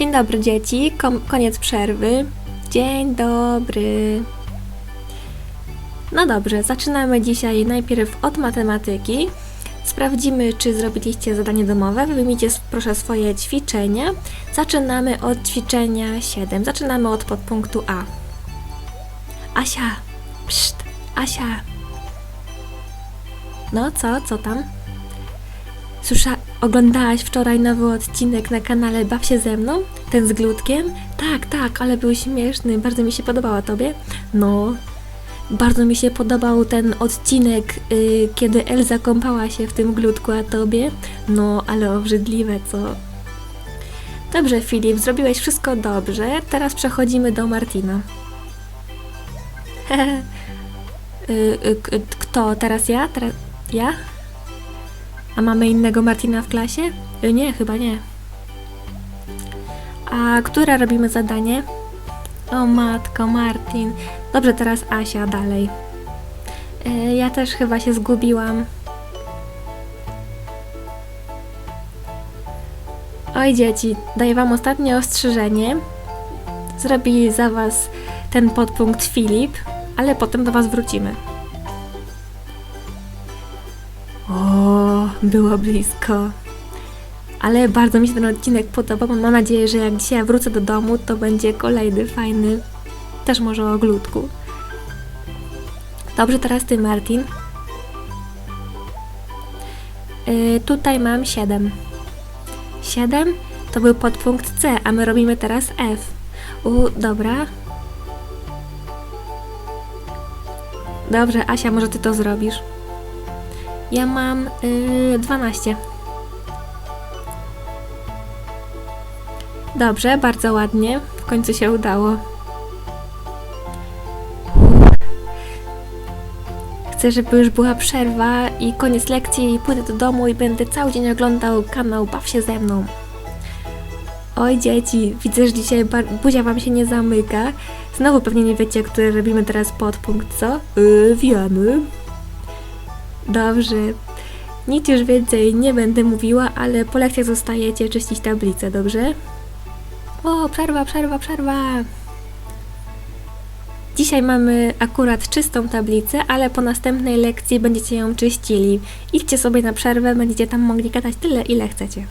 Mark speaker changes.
Speaker 1: Dzień dobry dzieci, Kom- koniec przerwy. Dzień dobry. No dobrze, zaczynamy dzisiaj najpierw od matematyki. Sprawdzimy, czy zrobiliście zadanie domowe. Wyjmijcie proszę swoje ćwiczenia. Zaczynamy od ćwiczenia 7. Zaczynamy od podpunktu A. Asia, pszt, Asia. No co, co tam? Słysza, oglądałaś wczoraj nowy odcinek na kanale Baw się ze mną? Ten z glutkiem? Tak, tak, ale był śmieszny, bardzo mi się podobała tobie. No, bardzo mi się podobał ten odcinek, y, kiedy Elza kąpała się w tym glutku, a tobie? No, ale obrzydliwe, co? Dobrze, Filip, zrobiłeś wszystko dobrze. Teraz przechodzimy do Martina. y, y, k- kto? Teraz ja? Teraz ja? A mamy innego Martina w klasie? Y, Nie, chyba nie. A które robimy zadanie? O matko, Martin. Dobrze, teraz Asia dalej. Y, Ja też chyba się zgubiłam. Oj dzieci, daję wam ostatnie ostrzeżenie. Zrobi za was ten podpunkt Filip, ale potem do was wrócimy. Było blisko. Ale bardzo mi się ten odcinek podoba. Mam nadzieję, że jak dzisiaj wrócę do domu, to będzie kolejny fajny, też może o glutku. Dobrze, teraz ty, Martin. Yy, tutaj mam 7. 7 to był podpunkt C, a my robimy teraz F. U, dobra. Dobrze, Asia, może ty to zrobisz. Ja mam yy, 12. Dobrze, bardzo ładnie. W końcu się udało. Chcę, żeby już była przerwa i koniec lekcji i pójdę do domu i będę cały dzień oglądał kanał Baw się ze mną. Oj dzieci, widzę, że dzisiaj buzia wam się nie zamyka. Znowu pewnie nie wiecie, który robimy teraz podpunkt, co? Yy, wiemy. Dobrze. Nic już więcej nie będę mówiła, ale po lekcjach zostajecie czyścić tablicę, dobrze? O, przerwa, przerwa, przerwa. Dzisiaj mamy akurat czystą tablicę, ale po następnej lekcji będziecie ją czyścili. Idźcie sobie na przerwę, będziecie tam mogli gadać tyle, ile chcecie.